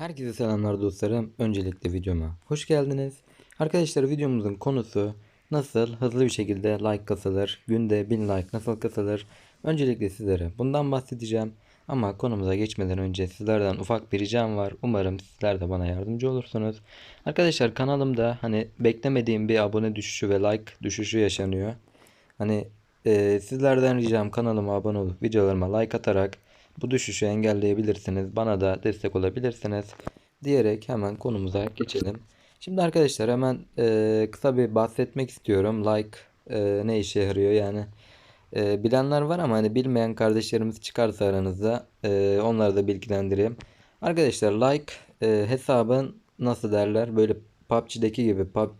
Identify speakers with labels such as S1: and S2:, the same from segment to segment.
S1: Herkese selamlar dostlarım. Öncelikle videoma hoş geldiniz. Arkadaşlar videomuzun konusu nasıl hızlı bir şekilde like kasılır, günde 1000 like nasıl kasılır? Öncelikle sizlere bundan bahsedeceğim. Ama konumuza geçmeden önce sizlerden ufak bir ricam var. Umarım sizler de bana yardımcı olursunuz. Arkadaşlar kanalımda hani beklemediğim bir abone düşüşü ve like düşüşü yaşanıyor. Hani e, sizlerden ricam kanalıma abone olup videolarıma like atarak bu düşüşü engelleyebilirsiniz. Bana da destek olabilirsiniz. Diyerek hemen konumuza geçelim. Şimdi arkadaşlar hemen e, kısa bir bahsetmek istiyorum. Like e, ne işe yarıyor yani. E, bilenler var ama hani bilmeyen kardeşlerimiz çıkarsa aranızda e, onları da bilgilendireyim. Arkadaşlar like e, hesabın nasıl derler böyle PUBG'deki gibi pub,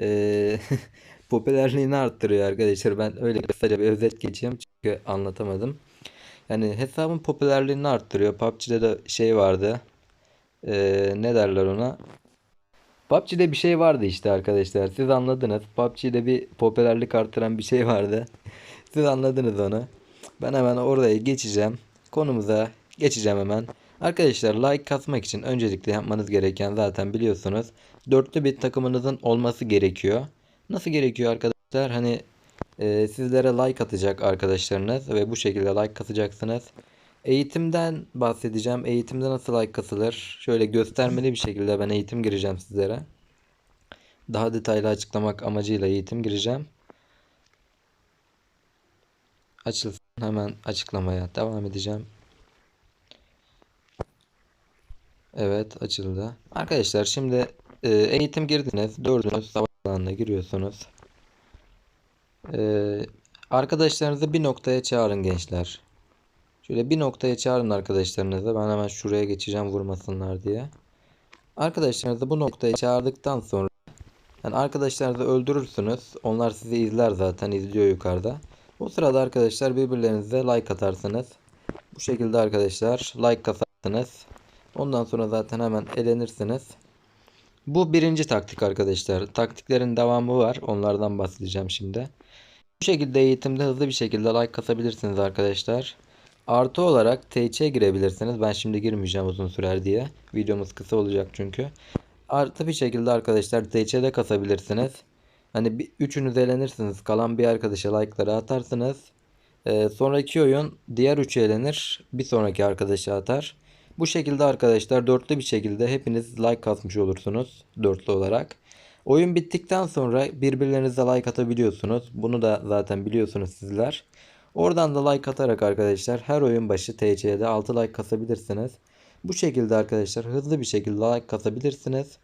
S1: e, popülerliğini arttırıyor arkadaşlar. Ben öyle kısaca bir özet geçeyim çünkü anlatamadım. Yani hesabın popülerliğini arttırıyor. PUBG'de de şey vardı. Ee, ne derler ona? PUBG'de bir şey vardı işte arkadaşlar. Siz anladınız. PUBG'de bir popülerlik artıran bir şey vardı. Siz anladınız onu. Ben hemen oraya geçeceğim. Konumuza geçeceğim hemen. Arkadaşlar like kasmak için öncelikle yapmanız gereken zaten biliyorsunuz. Dörtlü bir takımınızın olması gerekiyor. Nasıl gerekiyor arkadaşlar? Hani e, sizlere like atacak arkadaşlarınız ve bu şekilde like katacaksınız. Eğitimden bahsedeceğim. Eğitimde nasıl like kasılır? Şöyle göstermeli bir şekilde ben eğitim gireceğim sizlere. Daha detaylı açıklamak amacıyla eğitim gireceğim. Açılsın hemen açıklamaya devam edeceğim. Evet açıldı. Arkadaşlar şimdi e, eğitim girdiniz. Dördünüz savaş alanına giriyorsunuz. Ee, arkadaşlarınızı bir noktaya çağırın gençler. Şöyle bir noktaya çağırın arkadaşlarınızı. Ben hemen şuraya geçeceğim vurmasınlar diye. Arkadaşlarınızı bu noktaya çağırdıktan sonra yani arkadaşlarınızı öldürürsünüz. Onlar sizi izler zaten izliyor yukarıda. O sırada arkadaşlar birbirlerinize like atarsınız. Bu şekilde arkadaşlar like kasarsınız. Ondan sonra zaten hemen elenirsiniz. Bu birinci taktik arkadaşlar. Taktiklerin devamı var. Onlardan bahsedeceğim şimdi. Bu şekilde eğitimde hızlı bir şekilde like kasabilirsiniz arkadaşlar. Artı olarak TC girebilirsiniz. Ben şimdi girmeyeceğim uzun sürer diye. Videomuz kısa olacak çünkü. Artı bir şekilde arkadaşlar TC'de kasabilirsiniz. Hani bir, üçünüz elenirsiniz. Kalan bir arkadaşa like'ları atarsınız. Ee, sonraki oyun diğer üçü elenir. Bir sonraki arkadaşa atar. Bu şekilde arkadaşlar dörtlü bir şekilde hepiniz like kasmış olursunuz. Dörtlü olarak. Oyun bittikten sonra birbirlerinize like atabiliyorsunuz. Bunu da zaten biliyorsunuz sizler. Oradan da like atarak arkadaşlar her oyun başı TC'de 6 like kasabilirsiniz. Bu şekilde arkadaşlar hızlı bir şekilde like kasabilirsiniz.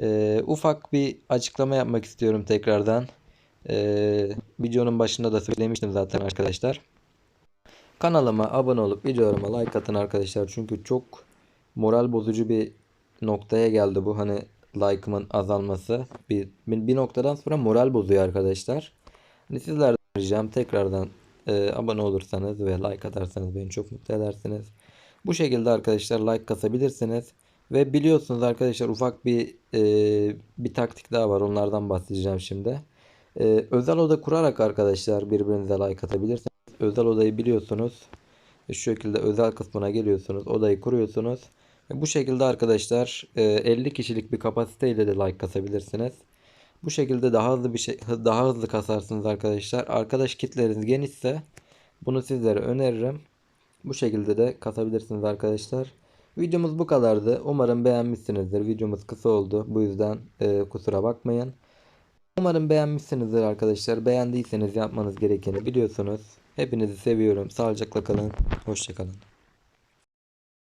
S1: Ee, ufak bir açıklama yapmak istiyorum tekrardan. Ee, videonun başında da söylemiştim zaten arkadaşlar. Kanalıma abone olup videolarıma like atın arkadaşlar. Çünkü çok moral bozucu bir noktaya geldi bu. Hani like'ımın azalması bir, bir noktadan sonra moral bozuyor arkadaşlar. Hani sizlerden ricam tekrardan e, abone olursanız ve like atarsanız beni çok mutlu edersiniz. Bu şekilde arkadaşlar like kasabilirsiniz. Ve biliyorsunuz arkadaşlar ufak bir e, bir taktik daha var. Onlardan bahsedeceğim şimdi. E, özel oda kurarak arkadaşlar birbirinize like atabilirsiniz. Özel odayı biliyorsunuz. Şu şekilde özel kısmına geliyorsunuz. Odayı kuruyorsunuz. Ve bu şekilde arkadaşlar 50 kişilik bir kapasiteyle de like kasabilirsiniz. Bu şekilde daha hızlı bir şey daha hızlı kasarsınız arkadaşlar. Arkadaş kitleriniz genişse bunu sizlere öneririm. Bu şekilde de kasabilirsiniz arkadaşlar. Videomuz bu kadardı. Umarım beğenmişsinizdir. Videomuz kısa oldu. Bu yüzden e, kusura bakmayın. Umarım beğenmişsinizdir arkadaşlar. Beğendiyseniz yapmanız gerekeni biliyorsunuz. Hepinizi seviyorum. Sağlıcakla kalın. Hoşçakalın.